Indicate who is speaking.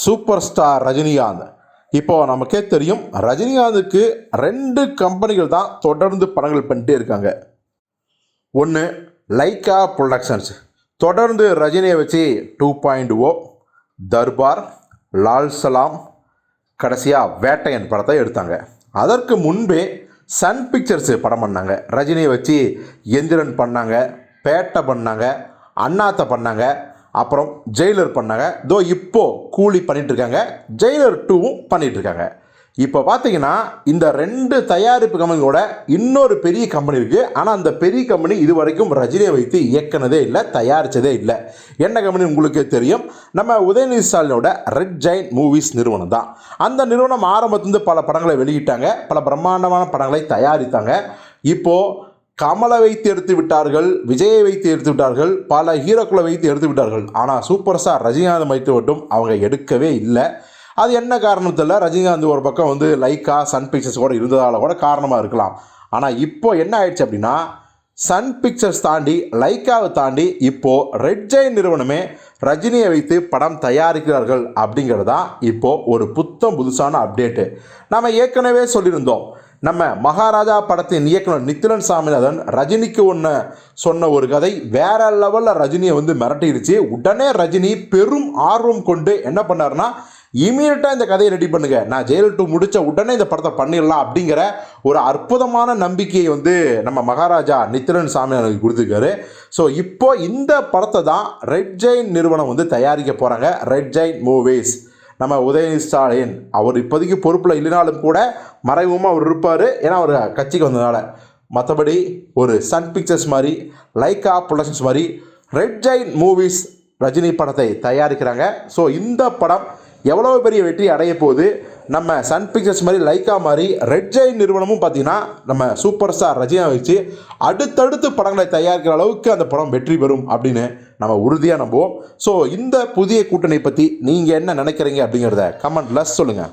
Speaker 1: Super star Rajinikanth. இப்போ நமக்கே தெரியும் ரஜினிகாந்துக்கு ரெண்டு கம்பெனிகள் தான் தொடர்ந்து படங்கள் பண்ணிட்டே இருக்காங்க. ஒன்று லைக்கா ப்ரொடக்ஷன்ஸ் தொடர்ந்து ரஜினியை வச்சு two point O Darbar Lal Salaam கடைசியாக வேட்டையன் படத்தை எடுத்தாங்க. அதற்கு முன்பே சன் பிக்சர்ஸ் படம் பண்ணாங்க. ரஜினியை வச்சு எந்திரன் பண்ணாங்க பேட்டை பண்ணாங்க அண்ணாத்தை பண்ணாங்க அப்புறம் ஜெயிலர் பண்ணாங்க. தோ இப்போ கூலி பண்ணிகிட்ருக்காங்க இருக்காங்க ஜெயிலர் டூவும் பண்ணிகிட்ருக்காங்க இருக்காங்க இப்போ பார்த்தீங்கன்னா இந்த ரெண்டு தயாரிப்பு கம்பெனியோட இன்னொரு பெரிய கம்பெனி இருக்குது ஆனால் அந்த பெரிய கம்பெனி இது வரைக்கும் ரஜினியை வைத்து இயக்குனதே இல்லை தயாரித்ததே இல்லை. என்ன கம்பெனி உங்களுக்கே தெரியும்? நம்ம உதயநிதி ஸ்டாலினோட ரெட் ஜெயின் மூவிஸ் நிறுவனம் தான். அந்த நிறுவனம் ஆரம்பத்துலேருந்து பல படங்களை வெளியிட்டாங்க. பல பிரம்மாண்டமான படங்களை தயாரித்தாங்க. இப்போது கமலை வைத்து எடுத்து விட்டார்கள் விஜயை வைத்து எடுத்து விட்டார்கள் பல ஹீரோக்களை வைத்து எடுத்து விட்டார்கள். ஆனால் சூப்பர் ஸ்டார் ரஜினிகாந்த் வைத்து மட்டும் அவங்க எடுக்கவே இல்லை. அது என்ன காரணத்தில் ரஜினிகாந்த் ஒரு பக்கம் வந்து லைக்கா சன் பிக்சர்ஸ் கூட இருந்ததால் கூட காரணமாக இருக்கலாம். ஆனால் இப்போ என்ன ஆயிடுச்சு அப்படின்னா சன் பிக்சர்ஸ் தாண்டி லைக்காவை தாண்டி இப்போது ரெட் ஜெயின் நிறுவனமே ரஜினியை வைத்து படம் தயாரிக்கிறார்கள் அப்படிங்கிறது தான் இப்போது ஒரு புத்தம் புதுசான அப்டேட்டு நம்ம ஏற்கனவே சொல்லியிருந்தோம் நம்ம மகாராஜா படத்தின் இயக்குனர் நித்திலன் சாமிநாதன் ரஜினிக்கு ஒன்று சொன்ன ஒரு கதை. வேற லெவலில் ரஜினியை வந்து மிரட்டிடுச்சு. உடனே ரஜினி பெரும் ஆர்வம் கொண்டு என்ன பண்ணாருன்னா இமீடியட்டாக இந்த கதையை ரெடி பண்ணுங்க. நான் ஜெயில் டூ முடித்த உடனே இந்த படத்தை பண்ணிடலாம் அப்படிங்கிற ஒரு அற்புதமான நம்பிக்கையை வந்து நம்ம மகாராஜா நித்திரன் சாமியாருக்கு கொடுத்துருக்காரு. ஸோ இப்போ இந்த படத்தை தான் ரெட் ஜெயின் நிறுவனம் வந்து தயாரிக்க போகிறாங்க ரெட் ஜெயின் மூவிஸ் நம்ம உதயநிதி ஸ்டாலின் அவர் இப்போதைக்கு பொறுப்பில் இல்லைனாலும் கூட மறைமுகமாக அவர் இருப்பார். ஏன்னா அவர் கட்சிக்கு வந்ததுனால. மற்றபடி ஒரு சன் பிக்சர்ஸ் மாதிரி லைக்கா ப்ரொடக்ஷன்ஸ் மாதிரி ரெட் ஜெயின் மூவிஸ் ரஜினி படத்தை தயாரிக்கிறாங்க. ஸோ இந்த படம் எவ்வளோ பெரிய வெற்றி அடைய போகுது? நம்ம சன் பிக்சர்ஸ் மாதிரி லைக்கா மாதிரி ரெட் ஜெயின் நிறுவனமும் பார்த்தீங்கன்னா நம்ம சூப்பர் ஸ்டார் ரஜினா வச்சு அடுத்தடுத்து படங்களை தயாரிக்கிற அளவுக்கு அந்த படம் வெற்றி பெறும் அப்படின்னு நம்ம உறுதியாக நம்புவோம். ஸோ இந்த புதிய கூட்டணி பற்றி நீங்கள் என்ன நினைக்கிறீங்க அப்படிங்கிறத கமெண்ட்டில் சொல்லுங்கள்